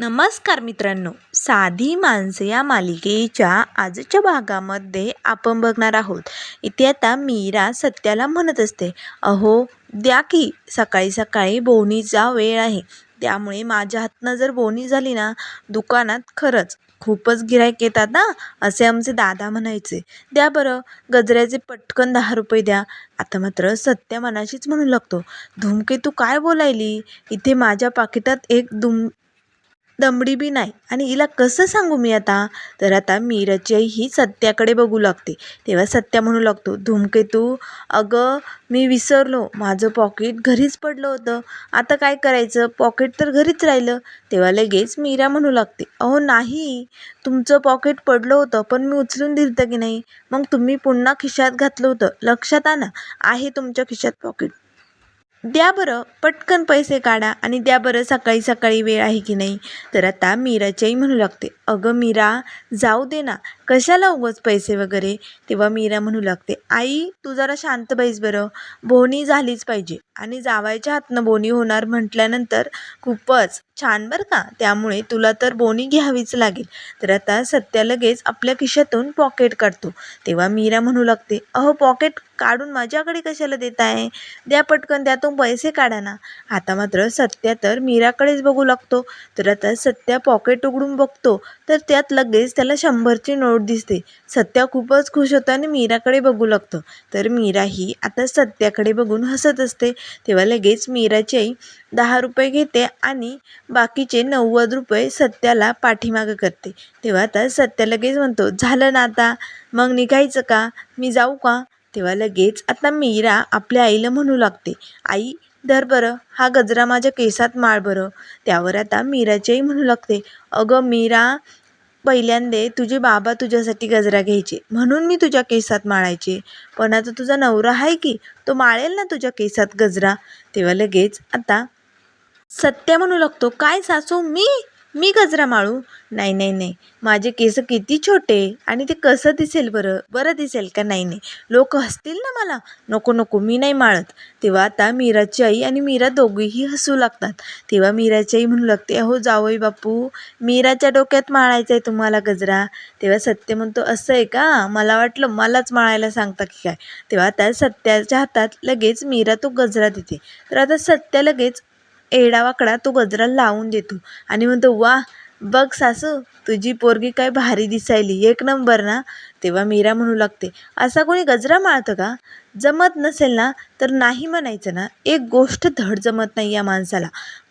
नमस्कार मित्रांनो. साधी माणसे या मालिकेच्या आजच्या भागामध्ये आपण बघणार आहोत. इथे आता मीरा सत्याला म्हणत असते अहो द्या की सकाळी सकाळी बोहणीचा वेळ आहे. त्यामुळे माझ्या हातनं जर बोहणी झाली ना दुकानात खरंच खूपच गिरायक येतात ना असे आमचे दादा म्हणायचे. द्या बरं गजऱ्याचे पटकन दहा रुपये द्या. आता मात्र सत्या मनाशीच म्हणू लागतो धुमके तू काय बोलायली? इथे माझ्या पाकिटात एक दुम दमडी बी नाही. आणि हिला कसं सांगू मी आता? तर आता मीराची ही सत्याकडे बघू लागते. तेव्हा सत्या म्हणू लागतो धूमकेतू अगं मी विसरलो. माझं पॉकेट घरीच पडलं होतं. आता काय करायचं? पॉकेट तर घरीच राहिलं. तेव्हा लगेच मीरा म्हणू लागते अहो नाही. तुमचं पॉकेट पडलं होतं पण मी उचलून दिलं की नाही? मग तुम्ही पुन्हा खिशात घातलं होतं. लक्षात आणा आहे तुमच्या खिशात पॉकेट द्या बरं पटकन पैसे काढा आणि द्या बरं सकाळी सकाळी वेळ आहे की नाही. तर आता मीराच्याही म्हणू लागते अगं मीरा जाऊ दे ना कशाला उगच पैसे वगैरे? तेव्हा मीरा म्हणू लागते आई तू जरा शांत बैस बरं. बोनी झालीच पाहिजे. आणि जावायच्या हातनं बोनी होणार म्हटल्यानंतर खूपच छान बरं का? त्यामुळे तुला तर बोनी घ्यावीच लागेल. तर आता सत्या लगेच आपल्या खिशातून पॉकेट काढतो. तेव्हा मीरा म्हणू लागते अहो पॉकेट काढून माझ्याकडे कशाला देत आहे द्या पटकन त्यातून पैसे काढा ना. आता मात्र सत्या तर मीराकडेच बघू लागतो. तर आता सत्या पॉकेट उघडून बघतो. तर त्यात लगेच त्याला शंभरची नोट दिसते. सत्या खूपच खुश होतो आणि मीराकडे बघू लागतो. तर मीरा ही आता सत्याकडे बघून हसत असते. तेव्हा लगेच मीराची आई दहा रुपये घेते आणि बाकीचे नव्वद रुपये सत्याला पाठीमागं करते. तेव्हा आता सत्या लगेच म्हणतो झालं ना आता? मग निघायचं का? मी जाऊ का? तेव्हा लगेच आता मीरा आपल्या आईला म्हणू लागते आई धर बरं. हा गजरा माझ्या केसात माळ बरं. त्यावर आता मीराची आई म्हणू लागते अगं मीरा पहिल्यांदे तुझे बाबा तुझ्यासाठी गजरा घ्यायचे. म्हणून मी तुझ्या केसात माळायचे. पण आता तुझा नवरा आहे की तो माळेल ना तुझ्या केसात गजरा? तेव्हा लगेच आता सत्य म्हणू लागतो. काय सासू मी? मी गजरा माळू. नाही नाही नाही. माझे केस किती छोटे आणि ते कसं दिसेल बरं? बरं दिसेल का? नाही नाही. लोक हसतील ना मला? नको नको. मी नाही माळत. तेव्हा आता मीराची आई आणि मीरा दोघीही हसू लागतात. तेव्हा मीराची आई म्हणू लागते अहो जावई बापू. मीराच्या डोक्यात माळायचं आहे तुम्हाला गजरा. तेव्हा सत्य म्हणतो असं आहे का? मला वाटलं मलाच माळायला सांगता की काय? तेव्हा आता सत्याच्या हातात लगेच मीरा तो गजरा देते. तर आता सत्य लगेच एडावाकडा तो गजरा लावून देतो. आणि म्हणतो वा बघ सासू तुझी पोरगी काय भारी दिसायली. एक नंबर ना? तेव्हा मीरा म्हणू लागते असा कोणी गजरा माळतं का? जमत नसेल ना तर नाही म्हणायचं ना? एक गोष्ट धड जमत नाही या माणसाला.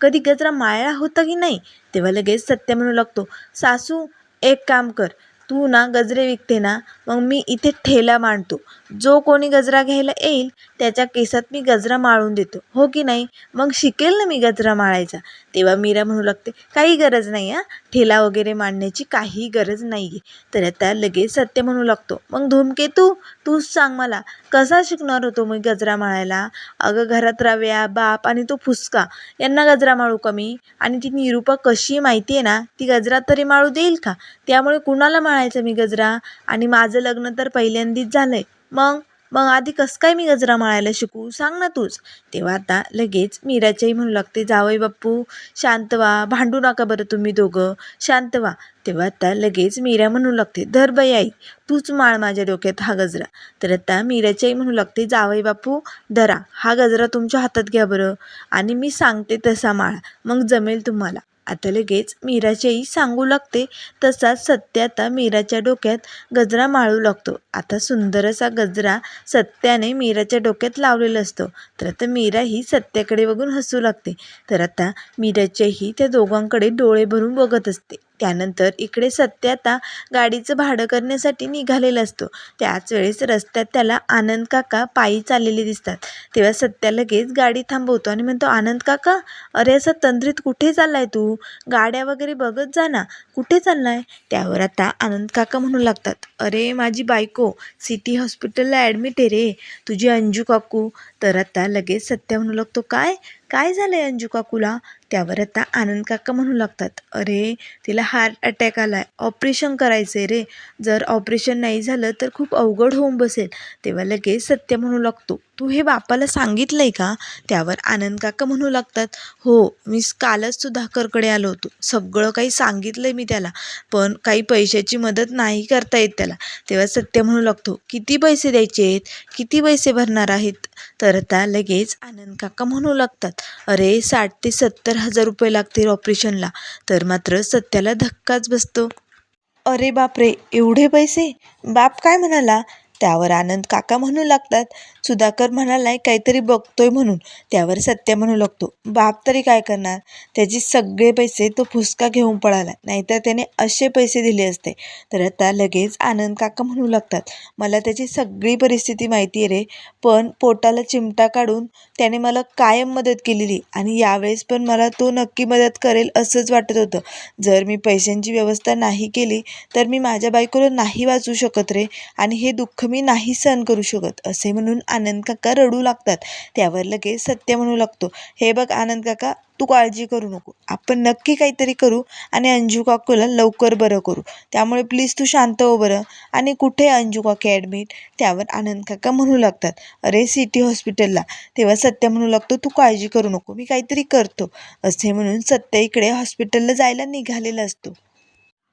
कधी गजरा माळला होता की नाही? तेव्हा लगेच सत्य म्हणू लागतो सासू एक काम कर. तू ना गजरे विकते ना मग मी इथे ठेला मांडतो. जो कोणी गजरा घ्यायला येईल त्याच्या केसात मी गजरा माळून देतो. हो की नाही? मग शिकेल ना मी गजरा माळायचा. तेव्हा मीरा म्हणू लागते काही गरज नाही हां. ठेला वगैरे मांडण्याची काही गरज नाही आहे तर आता लगेच सत्य म्हणू लागतो मग धूमकेतू तूच सांग मला कसा शिकणार होतो मी गजरा माळायला? अगं घरात रव्या बाप आणि तो फुसका यांना गजरा माळू का मी? आणि ती निरूपा कशी माहिती आहे ना ती गजरा तरी माळू देईल का? त्यामुळे कुणाला माळायचं मी गजरा? आणि माझं लग्न तर पहिल्यांदीच झालं आहे मग? मग आधी कसं काय मी गजरा माळायला शिकू? सांग ना तूच. तेव्हा आता लगेच मीराच्याही म्हणू लागते जावई बाप्पू शांत व्हा भांडू नका बरं तुम्ही दोघं. शांत व्हा. तेव्हा आता लगेच मीरा म्हणू लागते धर बाई आई तूच माळ माझ्या डोक्यात हा गजरा. तर आता मीराच्याही म्हणू लागते जावई बापू धरा हा गजरा तुमच्या हातात घ्या बरं. आणि मी सांगते तसा माळ मग जमेल तुम्हाला. आता लगेच मीराच्याही सांगू लागते तसाच सत्य आता मीराच्या डोक्यात गजरा माळू लागतो. आता सुंदर असा गजरा सत्याने मीराच्या डोक्यात लावलेला असतो. तर आता मीरा ही सत्याकडे बघून हसू लागते. तर आता मीराच्याही त्या दोघांकडे डोळे भरून बघत असते. त्यानंतर इकडे सत्य आता गाडीचं भाडं करण्यासाठी निघालेला असतो. त्याच वेळेस रस्त्यात त्याला आनंद काका पायी चाललेले दिसतात. तेव्हा सत्या लगेच गाडी थांबवतो आणि म्हणतो आनंद काका अरे असं तंद्रीत कुठे चाललाय तू? गाड्या वगैरे बघत जा ना कुठे चाललाय? त्यावर आता आनंद काका म्हणू लागतात अरे माझी बायको सिटी हॉस्पिटलला ॲडमिट आहे रे तुझी अंजू काकू. तर आता लगेच सत्या म्हणू लागतो काय? काय झालं आहे अंजू काकूला? त्यावर आता आनंद काका म्हणू लागतात. अरे तिला हार्ट अटॅक आला आहे ऑपरेशन करायचं आहे रे. जर ऑपरेशन नाही झालं तर खूप अवघड होऊन बसेल. तेव्हा लगेच सत्य म्हणू लागतो. तू हे बापाला सांगितलं आहे का? त्यावर आनंद काका म्हणू लागतात. हो मी कालच सुधाकरकडे आलो होतो. सगळं काही सांगितलं आहे मी त्याला. पण काही पैशाची मदत नाही करता येत त्याला. तेव्हा सत्य म्हणू लागतो किती पैसे द्यायचे आहेत? किती पैसे भरणार आहेत? तर आता लगेच आनंद काका म्हणू लागतात. अरे साठ ते सत्तर हजार रुपये लागतील ऑपरेशनला तर मात्र सत्याला धक्काच बसतो. अरे बापरे एवढे पैसे? बाप काय म्हणाला? त्यावर आनंद काका म्हणू लागतात. सुधाकर म्हणालाय काहीतरी बघतोय म्हणून. त्यावर सत्य म्हणू लागतो बाप तरी काय करणार? त्याचे सगळे पैसे तो फुसका घेऊन पळाला नाहीतर त्याने असे पैसे दिले असते. तर आता लगेच आनंद काका म्हणू लागतात मला त्याची सगळी परिस्थिती माहिती आहे रे पण पोटाला चिमटा काढून त्याने मला कायम मदत केलेली आणि यावेळेस पण मला तो नक्की मदत करेल असंच वाटत होतं. जर मी पैशांची व्यवस्था नाही केली तर मी माझ्या बायकोला नाही वाचू शकत रे आणि हे दुःख मी नाही सहन करू शकत असे म्हणून आनंद काका रडू लागतात. त्यावर लगेच सत्य म्हणू लागतो. हे बघ आनंद काका तू काळजी करू नको. आपण नक्की काहीतरी करू आणि अंजू काकूला लवकर बरं करू. त्यामुळे प्लीज तू शांत हो बरं. आणि कुठे आहे अंजू काकी ॲडमिट त्यावर आनंद काका म्हणू लागतात. अरे सिटी हॉस्पिटलला तेव्हा सत्य म्हणू लागतो तू काळजी करू नको. मी काहीतरी करतो. असे म्हणून सत्य इकडे हॉस्पिटलला जायला निघालेला असतो.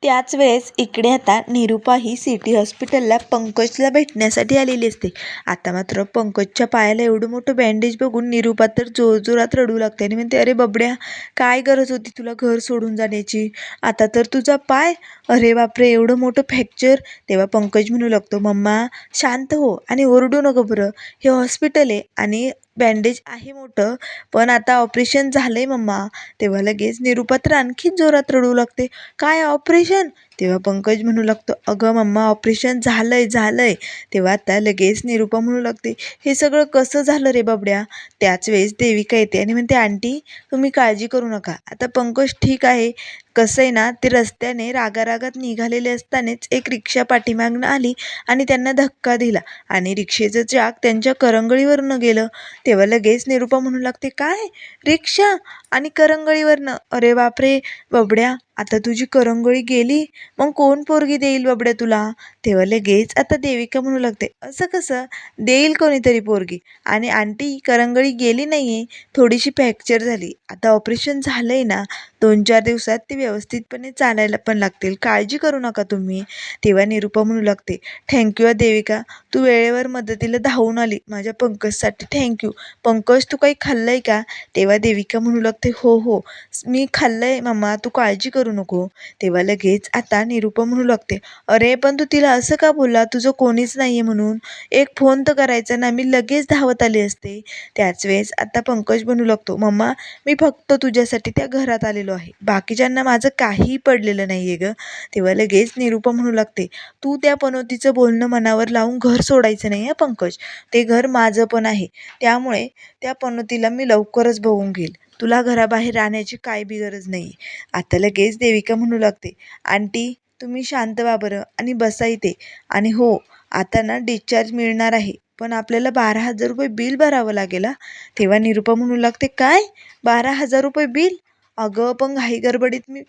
त्याच वेळेस इकडे आता निरुपा ही सिटी हॉस्पिटलला पंकजला भेटण्यासाठी आलेली असते. आता मात्र पंकजच्या पायाला एवढं मोठं बँडेज बघून निरुपा तर जोरजोरात रडू लागते आणि म्हणते अरे बबड्या काय गरज होती तुला घर सोडून जाण्याची? आता तर तुझा पाय अरे बापरे एवढं मोठं फ्रॅक्चर तेव्हा पंकज म्हणू लागतो मम्मा शांत हो आणि ओरडू नको बरं. हे हॉस्पिटल आहे आणि बँडेज आहे मोठं. पण आता ऑपरेशन झालं आहे मम्मा. तेव्हा लगेच निरुपा आणखीन जोरात रडू लागते. काय ऑपरेशन तेव्हा पंकज म्हणू लागतो अगं मम्मा ऑपरेशन झालं आहे झालं आहे तेव्हा आता लगेच निरुपा म्हणू लागते हे सगळं कसं झालं रे बाबड्या? त्याच वेळेस देविका येते आणि म्हणते आंटी तुम्ही काळजी करू नका. आता पंकज ठीक आहे. कसं आहे ना ते रस्त्याने रागारागात निघालेले असतानाच एक रिक्षा पाठीमागनं आली आणि त्यांना धक्का दिला आणि रिक्षेचं चाक त्यांच्या करंगळीवरनं गेलं. तेव्हा लगेच निरुपा म्हणू लागते काय? रिक्षा आणि करंगळीवरनं? अरे बापरे! बबड्या आता तुझी करंगळी गेली मग कोण पोरगी देईल बाबड्या तुला? तेव्हा लगेच आता देविका म्हणू लागते असं कसं? देईल कोणीतरी पोरगी. आणि आंटी करंगळी गेली नाही आहे थोडीशी फ्रॅक्चर झाली. आता ऑपरेशन झालं आहे ना दोन चार दिवसात ती व्यवस्थितपणे चालायला पण लागतील. काळजी करू नका तुम्ही. तेव्हा निरुपा म्हणू लागते थँक्यू देविका तू वेळेवर मदतीला धावून आली माझ्या पंकजसाठी थँक्यू पंकज तू काही खाल्लं आहे का? तेव्हा देविका म्हणू लागते हो हो. मी खाल्लं आहे मम्मा तू काळजी करू नको. तेव्हा लगेच आता निरुपा म्हणू लागते अरे पण तू तिला असं का बोलला? तुझं कोणीच नाही आहे म्हणून. एक फोन तर करायचा ना मी लगेच धावत आली असते. त्याच वेळेस आता पंकज म्हणू लागतो मम्मा मी फक्त तुझ्यासाठी त्या घरात आलेलो आहे. बाकीच्यांना माझं काहीही पडलेलं नाही आहे गं. तेव्हा लगेच निरूपा म्हणू लागते तू त्या पनोतीचं बोलणं मनावर लावून घर सोडायचं नाही आहे पंकज. ते घर माझं पण आहे. त्यामुळे त्या पनोतीला मी लवकरच बघून घेईल. तुला घराबाहेर राहण्याची काय बी गरज नाही आता लगेच देविका म्हणू लागते आंटी तुम्ही शांत व्हा बरं आणि बसा इथे. आणि हो आता ना डिस्चार्ज मिळणार आहे पण आपल्याला बारा हजार रुपये बिल भरावं लागेल हा. तेव्हा निरुपा म्हणू लागते काय? बारा हजार रुपये बिल? अगं पण घाई गडबडीत मी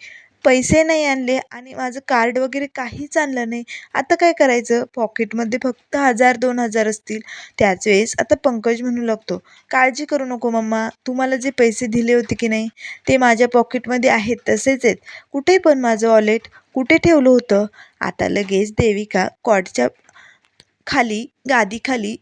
पैसे नाही आणले आणि माझं कार्ड वगैरे काहीच आणलं नाही. आता काय करायचं? पॉकेटमध्ये फक्त हजार दोन हजार असतील. त्याच वेळेस आता पंकज म्हणू लागतो काळजी करू नको मम्मा तू मला जे पैसे दिले होते की नाही ते माझ्या पॉकेटमध्ये आहेत तसेच आहेत. कुठे पण माझं वॉलेट कुठे ठेवलं होतं? आता लगेच देविका कॉटच्या खाली गादीखाली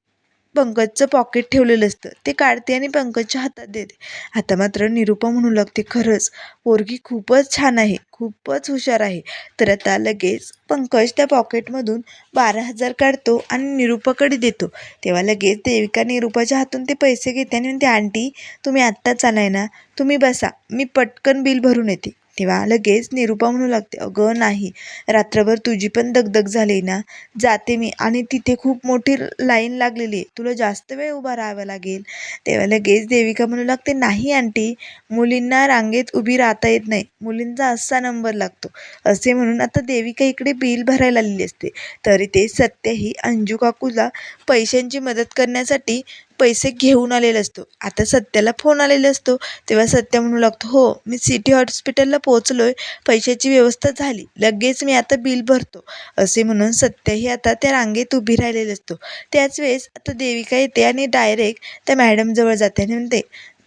पंकजचं पॉकेट ठेवलेलं असतं. ते काढते आणि पंकजच्या हातात देते. आता मात्र निरुपा म्हणू लागते खरंच पोरगी खूपच छान आहे खूपच हुशार आहे. तर आता लगेच पंकज त्या पॉकेटमधून बारा हजार काढतो आणि निरुपाकडे देतो. तेव्हा लगेच देविका निरुपाच्या हातून ते पैसे घेते आणि म्हणते आंटी तुम्ही आत्ताच आलाय ना तुम्ही बसा मी पटकन बिल भरून येते. तेव्हा लगेच निरुपा म्हणू लागते अगं नाही रात्रभर तुझी पण दगदग झाली ना जाते मी. आणि तिथे खूप मोठी लाईन लागलेली आहे तुला जास्त वेळ उभा राहावं लागेल. तेव्हा लगेच देविका म्हणू लागते नाही आंटी मुलींना रांगेत उभी राहता येत नाही मुलींचा असा नंबर लागतो. असे म्हणून आता देविका इकडे बिल भरायला आलेली असते. तरी ते सत्य ही अंजू काकूला पैशांची मदत करण्यासाठी पैसे घेऊन आलेला असतो. आता सत्याला फोन आलेला असतो. तेव्हा सत्या म्हणू लागतो हो मी सिटी हॉस्पिटलला पोहोचलो आहे पैशाची व्यवस्था झाली. लगेच मी आता बिल भरतो. असे म्हणून सत्याही आता त्या रांगेत उभी राहिलेली असतो. त्याच वेळेस आता देविका येते आणि डायरेक्ट त्या मॅडमजवळ जाते आणि म्हणते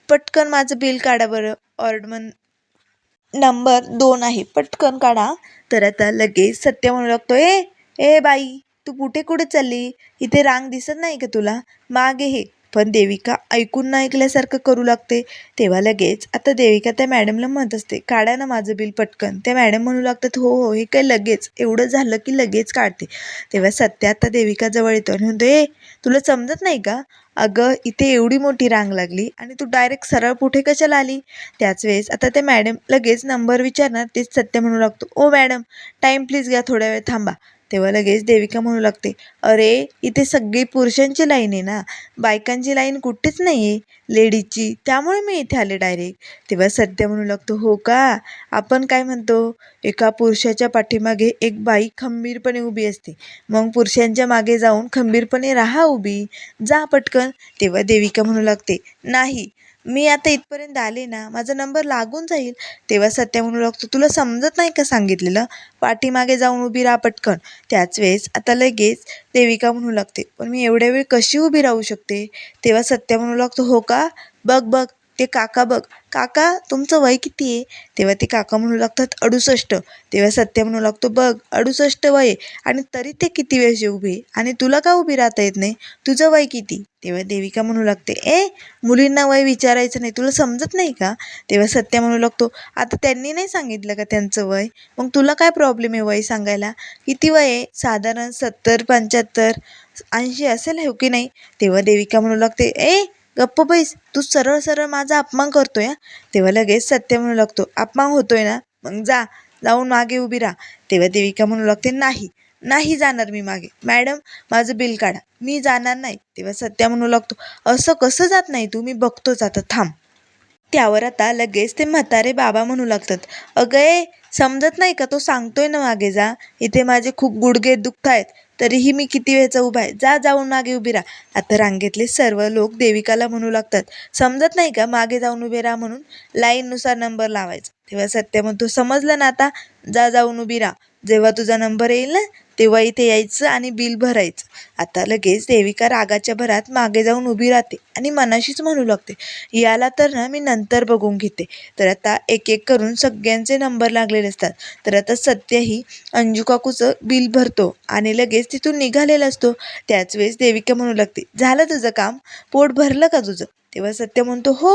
पटकन माझं बिल काढा बरं. ऑर्डमन नंबर दोन आहे. पटकन काढा. तर आता लगेच सत्य म्हणू लागतो ए ए बाई तू कुठे कुठे चालली? इथे रांग दिसत नाही का तुला? मागे हे. पण देविका ऐकून ना ऐकल्यासारखं करू लागते. तेव्हा लगेच आता देविका त्या मॅडमला म्हणत असते काढा ना माझं बिल पटकन. त्या मॅडम म्हणू लागतात हो हो हे काय लगेच? एवढं झालं की लगेच काढते. तेव्हा सत्य आता देविका जवळ येतो आणि म्हणतो ए तुला समजत नाही का? अगं इथे एवढी मोठी रांग लागली आणि तू डायरेक्ट सरळ पुढे कशाला आली? त्याच वेळेस आता त्या मॅडम लगेच नंबर विचारणार तेच सत्य म्हणू लागतो ओ मॅडम टाईम प्लीज घ्या थोड्या वेळ थांबा. तेव्हा लगेच देविका म्हणू लागते अरे इथे सगळी पुरुषांची लाईन आहे ना? बायकांची लाईन कुठेच नाही आहे लेडीजची? त्यामुळे मी इथे आले डायरेक्ट तेव्हा सध्या म्हणू लागतो हो का? आपण काय म्हणतो? एका पुरुषाच्या पाठीमागे एक बाई खंबीरपणे उभी असते. मग पुरुषांच्या मागे जाऊन खंबीरपणे राहा उभी. जा पटकन. तेव्हा देविका म्हणू लागते नाही मी आता इथपर्यंत आले ना माझा नंबर लागून जाईल तेव्हा सत्या म्हणू लागतो तुला समजत नाही का सांगितलेलं? पाठीमागे जाऊन उभी राहा पटकन. त्याच वेळेस आता लगेच देविका म्हणू लागते पण मी एवढ्या वेळ कशी उभी राहू शकते? तेव्हा सत्या म्हणू लागतो हो का? बघ बघ ते काका बघ काका तुमचं वय किती आहे? तेव्हा ते काका म्हणू लागतात अडुसष्ट. तेव्हा सत्य म्हणू लागतो बघ अडुसष्ट वय आहे. आणि तरी ते किती वेळचे उभे आणि तुला का उभी राहता येत नाही? तुझं वय किती? तेव्हा देविका म्हणू लागते ए मुलींना वय विचारायचं नाही. तुला समजत नाही का? तेव्हा सत्य म्हणू लागतो आता त्यांनी नाही सांगितलं का त्यांचं वय? मग तुला काय प्रॉब्लेम आहे वय सांगायला? किती वय आहे? साधारण सत्तर पंच्याहत्तर ऐंशी असेल हो की नाही? तेव्हा देविका म्हणू लागते ए गप्प बैस तू सरळ सरळ माझा अपमान करतोय हा? तेव्हा लगेच सत्य म्हणू लागतो अपमान होतोय ना? मग जा जाऊन मागे उभी राहा. तेव्हा देविका म्हणू लागते नाही नाही जाणार मी मागे. मॅडम माझं बिल काढा. मी जाणार नाही. तेव्हा सत्या म्हणू लागतो असं कसं जात नाही तू? मी बघतोच आता थांब. त्यावर आता लगेच ते म्हातारे बाबा म्हणू लागतात अगं ए समजत नाही का तो सांगतोय ना मागे जा? इथे माझे खूप गुडघे दुखत आहेत तरीही मी किती वेळचा उभा आहे? जा जाऊन मागे उभी राहा. आता रांगेतले सर्व लोक देविकाला म्हणू लागतात. समजत नाही का? मागे जाऊन उभे राहा म्हणून. लाईननुसार नंबर लावायचा. तेव्हा सत्य म्हणतो समजलं ना आता? जा जाऊन उभी राहा. जेव्हा तुझा नंबर येईल ना तेव्हा इथे यायचं आणि बिल भरायचं. आता लगेच देविका रागाच्या भरात मागे जाऊन उभी राहते आणि मनाशीच म्हणू लागते याला तर ना मी नंतर बघून घेते. तर आता एक एक करून सगळ्यांचे नंबर लागलेले असतात. तर आता सत्यही अंजू काकूचं बिल भरतो आणि लगेच तिथून निघालेला असतो. त्याच वेळेस देविका म्हणू लागते झालं तुझं काम? पोट भरलं का तुझं? तेव्हा सत्य म्हणतो हो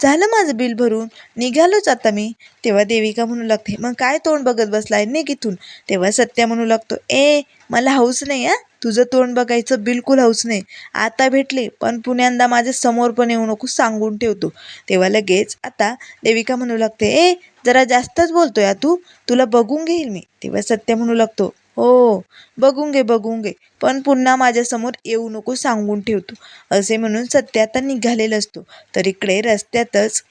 झालं माझं बिल भरून निघालोच आता मी. तेव्हा देविका म्हणू लागते मग काय तोंड बघत बसलाय निघ इथून? तेव्हा सत्य म्हणू लागतो ए मला हौस नाही हा? तुझं तोंड बघायचं बिलकुल हौस नाही. आता भेटले पण पुण्यांदा माझ्यासमोर पण येऊ नको सांगून ठेवतो. तेव्हा लगेच आता देविका म्हणू लागते ए जरा जास्तच बोलतोय हा तू. तुला बघून घेईल मी. तेव्हा सत्य म्हणू लागतो हो बघून घे बघून घे. पण पुन्हा माझ्यासमोर येऊ नको सांगून ठेवतो असे म्हणून सत्य आता निघालेला असतो. तर इकडे रस्त्यातच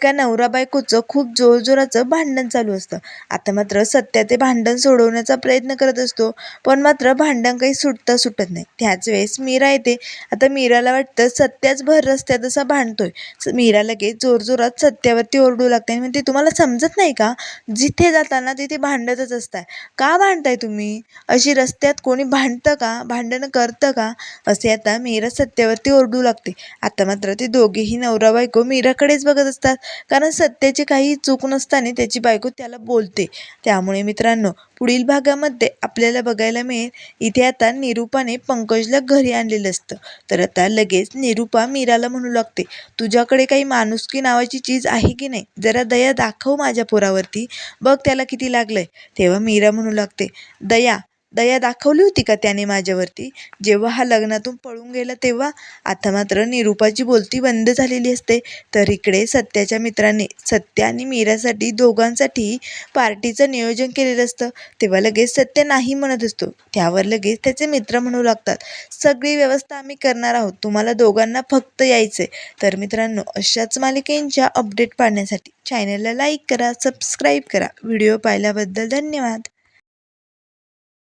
एका नवरा बायकोचं खूप जोरजोराचं भांडण चालू असतं. आता मात्र सत्या ते भांडण सोडवण्याचा प्रयत्न करत असतो पण मात्र भांडण काही सुटता सुटत नाही. त्याच वेळेस मीरा येते. आता मीराला वाटतं सत्याच भर रस्त्यात असा भांडतोय. मीरा लगेच जोरजोरात सत्यावरती ओरडू लागते आणि म्हणते तुम्हाला समजत नाही का? जिथे जाताना तिथे भांडतच असताय. का भांडताय तुम्ही? अशी रस्त्यात कोणी भांडतं का? भांडणं करतं का? असे आता मीरा सत्यावरती ओरडू लागते. आता मात्र ते दोघेही नवरा बायको मीराकडेच बघत असतात. कारण सत्याची काही चूक नसताना त्याची बायको त्याला बोलते. त्यामुळे मित्रांनो पुढील भागामध्ये आपल्याला बघायला मिळेल इथे आता निरूपाने पंकजला घरी आणलेलं असतं. तर आता लगेच निरूपा मीराला म्हणू लागते तुझ्याकडे काही माणुसकी नावाची चीज आहे की नाही? जरा दया दाखव माझ्या पोरावरती. बघ त्याला किती लागलंय. तेव्हा मीरा म्हणू लागते दया दया दाखवली होती का त्याने माझ्यावरती? जेव्हा हा लग्नातून पळून गेला तेव्हा आता मात्र निरूपाची बोलती बंद झालेली असते. तर इकडे सत्याच्या मित्राने सत्य आणि मीरासाठी दोघांसाठी पार्टीचं नियोजन केलेलं असतं. तेव्हा लगेच सत्य नाही म्हणत असतो. त्यावर लगेच त्याचे मित्र म्हणू लागतात. सगळी व्यवस्था आम्ही करणार आहोत. तुम्हाला दोघांना फक्त यायचं आहे तर मित्रांनो अशाच मालिकेंच्या अपडेट पाहण्यासाठी चॅनलला लाईक करा सबस्क्राईब करा. व्हिडिओ पाहिल्याबद्दल धन्यवाद.